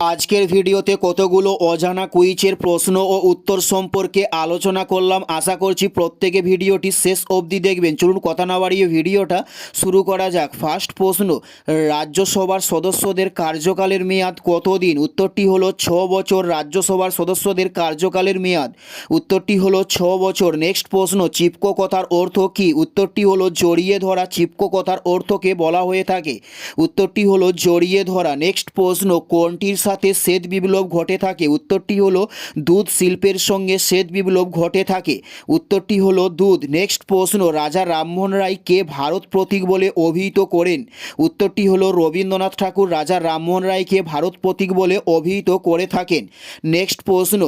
আজকের ভিডিওতে কতগুলো অজানা কুইচের প্রশ্ন ও উত্তর সম্পর্কে আলোচনা করলাম। আশা করছি প্রত্যেকে ভিডিওটি শেষ অবধি দেখবেন। চলুন কথা না বাড়িয়ে ভিডিওটা শুরু করা যাক। ফার্স্ট প্রশ্ন, রাজ্যসভার সদস্যদের কার্যকালের মেয়াদ কতদিন? উত্তরটি হলো ছ বছর, রাজ্যসভার সদস্যদের কার্যকালের মেয়াদ। উত্তরটি হলো ছ বছর। নেক্সট প্রশ্ন, চিপকো কথার অর্থ কি? উত্তরটি হলো জড়িয়ে ধরা। চিপকো কথার অর্থকে বলা হয়ে থাকে। উত্তরটি হলো জড়িয়ে ধরা। নেক্সট প্রশ্ন, কোনটির সাথে শ্বেত বিপ্লব ঘটে থাকে। উত্তরটি হলো, দুধ শিল্পের সঙ্গে শ্বেত বিপ্লব ঘটে থাকে। উত্তরটি হলো, দুধ। নেক্সট প্রশ্ন, রাজা রামমোহন রায় কে ভারত প্রতীক বলে অভিহিত করেন। উত্তরটি হলো, রবীন্দ্রনাথ ঠাকুর রাজা রামমোহন রায়কে ভারত প্রতীক বলে অভিহিত করে থাকেন। নেক্সট প্রশ্ন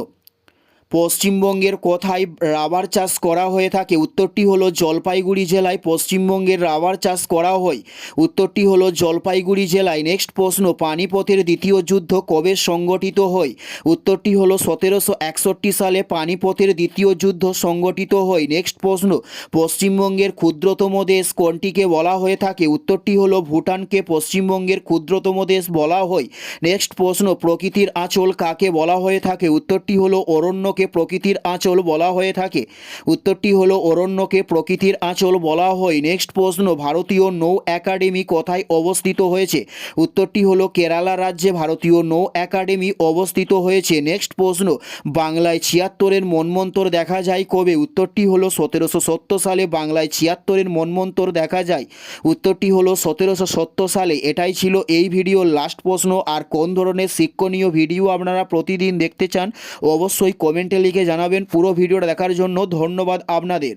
পশ্চিমবঙ্গের কোথায় রাবার চাষ করা হয়ে থাকে? উত্তরটি হলো জলপাইগুড়ি জেলায় পশ্চিমবঙ্গের রাবার চাষ করা হয়। উত্তরটি হলো জলপাইগুড়ি জেলায়। নেক্সট প্রশ্ন, পানিপথের দ্বিতীয় যুদ্ধ কবে সংগঠিত হয়? উত্তরটি হলো সতেরোশো একষট্টি সালে পানিপথের দ্বিতীয় যুদ্ধ সংগঠিত হয়। নেক্সট প্রশ্ন, পশ্চিমবঙ্গের ক্ষুদ্রতম দেশ কোনটিকে বলা হয়ে থাকে? উত্তরটি হলো ভুটানকে পশ্চিমবঙ্গের ক্ষুদ্রতম দেশ বলা হয়। নেক্সট প্রশ্ন, প্রকৃতির আঁচল কাকে বলা হয়ে থাকে? উত্তরটি হলো অরণ্যকে প্রকৃতির আঁচল বলা হয়ে থাকে। উত্তরটি হলো অরণ্যকে প্রকৃতির আঁচল বলা হয়। নেক্সট প্রশ্ন, ভারতীয় নৌ একাডেমি কোথায় অবস্থিত হয়েছে? উত্তরটি হলো কেরালা রাজ্যে ভারতীয় নৌ একাডেমি অবস্থিত হয়েছে। নেক্সট প্রশ্ন, বাংলায় ছিয়াত্তরের মনমন্তর দেখা যায় কবে? উত্তরটি হলো সতেরোশো সত্তর সালে বাংলায় ছিয়াত্তরের মনমন্তর দেখা যায়। উত্তরটি হলো সতেরোশো সত্তর সালে। এটাই ছিল এই ভিডিওর লাস্ট প্রশ্ন। আর কোন ধরনের শিক্ষণীয় ভিডিও আপনারা প্রতিদিন দেখতে চান, অবশ্যই কমেন্টে লিখে জানাবেন পুরো ভিডিওটা দেখার জন্য ধন্যবাদ আপনাদের।